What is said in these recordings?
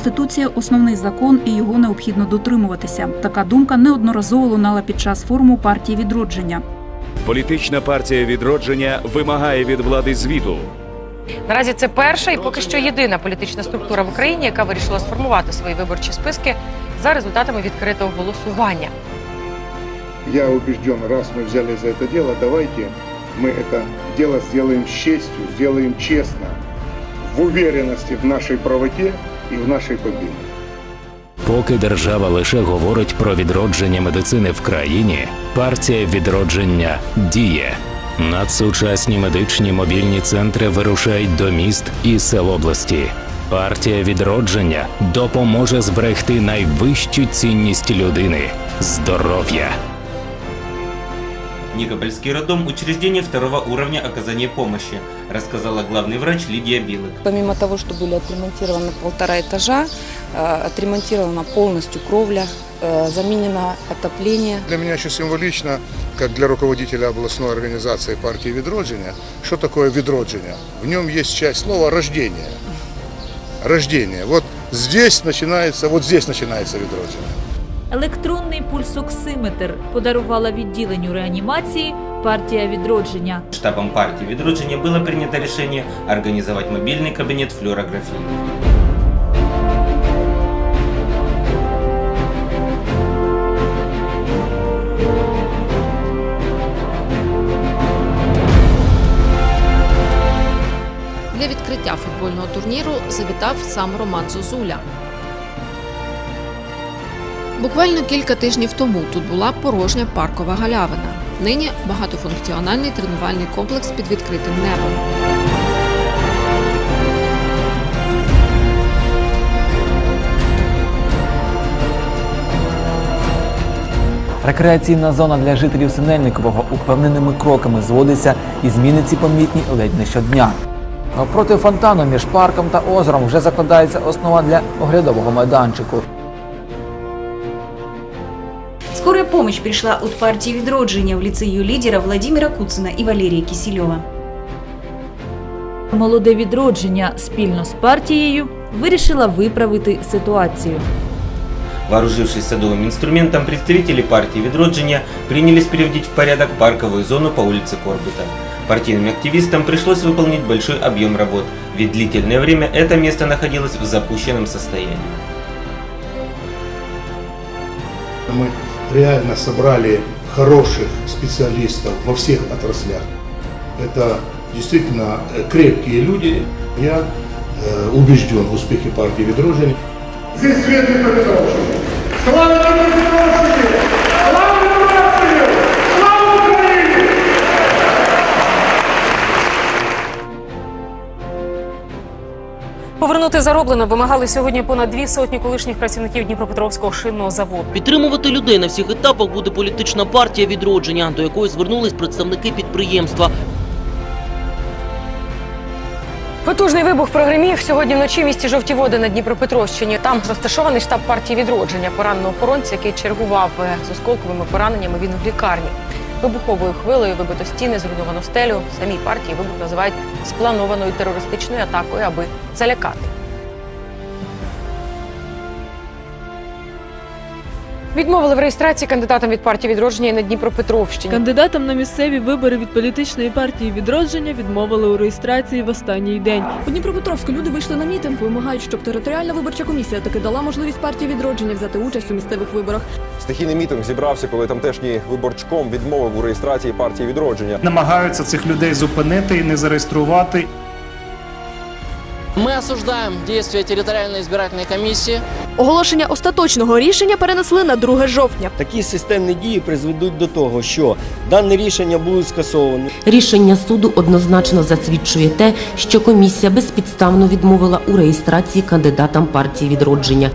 Конституція основний закон і його необхідно дотримуватися. Така думка неодноразово лунала під час форуму партії відродження. Політична партія відродження вимагає від влади звіту. Наразі це перша і поки що єдина політична структура в Україні, яка вирішила сформувати свої виборчі списки за результатами відкритого голосування. Я убежден, раз мы взяли за это дело, давайте мы это дело сделаем с честью, сделаем честно, в уверенности в нашей правоте и в нашей победе. Поки держава лише говорить про відродження медицини в країні, партія відродження діє. Надсучасні медичні мобільні центри вирушають до міст і сел області. Партія відродження допоможе зберегти найвищу цінність людини здоров'я. Никопольский роддом – учреждение второго уровня оказания помощи, рассказала главный врач Лидия Билык. Помимо того, что были отремонтированы полтора этажа, э, отремонтирована полностью кровля, э, заменено отопление. Для меня еще символично, как для руководителя областной организации партии «Відродження», что такое «Відродження»? В нем есть часть слова «рождение». Рождение. Вот здесь начинается, вот здесь начинается «Відродження». Електронний пульсоксиметр подарувала відділенню реанімації партія відродження. Штабом партии «Відродження» было принято решение организовать мобильный кабинет флюорографии. Для відкриття футбольного турніру завітав сам Роман Зозуля. Буквально кілька тижнів тому тут була порожня паркова галявина. Нині багатофункціональний тренувальний комплекс під відкритим небом. Рекреаційна зона для жителів Синельникового упевненими кроками зводиться і зміни ці помітні ледь не щодня. Навпроти фонтану між парком та озером вже закладається основа для оглядового майданчику. помощь пришла от партии «Відродження» в лице ее лидера Владимира Куцина и Валерия Киселева. Молоде відродження спільно з партією вирішила виправити ситуацію. Вооружившись садовым инструментом, представители партии «Відродження» принялись приводить в порядок парковую зону по улице Корбута. Партийным активистам пришлось выполнить большой объем работ, ведь длительное время это место находилось в запущенном состоянии. Мы реально собрали хороших специалистов во всех отраслях. Это действительно э, крепкие люди. Я э, убежден в успехе партии «Відродження». Здесь свет Петровщине! Слава Петровщине! Повернути зароблено вимагали сьогодні понад дві сотні колишніх працівників Дніпропетровського шинного заводу. Підтримувати людей на всіх етапах буде політична партія відродження, до якої звернулись представники підприємства. Потужний вибух прогремів сьогодні вночі в місті Жовті Води на Дніпропетровщині. Там розташований штаб партії відродження. Пораненого охоронця, який чергував з осколковими пораненнями, він в лікарні. Вибуховою хвилею вибито стіни, зруйновано стелю. Самій партії вибух називають спланованою терористичною атакою, аби залякати. Відмовили в реєстрації кандидатам від партії відродження на Дніпропетровщині. Кандидатам на місцеві вибори від політичної партії відродження відмовили у реєстрації в останній день. У Дніпропетровську люди вийшли на мітинг, вимагають, щоб територіальна виборча комісія таки дала можливість партії відродження взяти участь у місцевих виборах. Стихійний мітинг зібрався, коли тамтешній виборчком відмовив у реєстрації партії відродження. Намагаються цих людей зупинити і не зареєструвати. Ми осуждаємо дії територіальної збирательної комісії. Оголошення остаточного рішення перенесли на 2 жовтня. Такі системні дії призведуть до того, що дане рішення будуть скасовані. Рішення суду однозначно засвідчує те, що комісія безпідставно відмовила у реєстрації кандидатам партії відродження.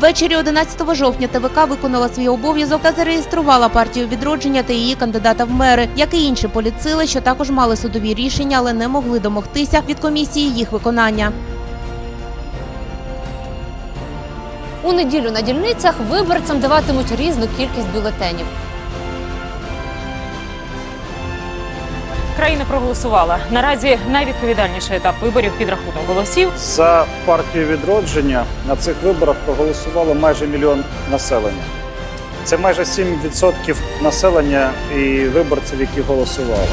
Ввечері 11 жовтня ТВК виконала свій обов'язок та зареєструвала партію відродження та її кандидата в мери, як і інші політсили, що також мали судові рішення, але не могли домогтися від комісії їх виконання. У неділю на дільницях виборцям даватимуть різну кількість бюлетенів. Країни проголосувала. Наразі найвідповідальніший етап виборів підрахунок голосів. За партію відродження на цих виборах проголосувало майже мільйон населення. Це майже 7% населення і виборців, які голосували.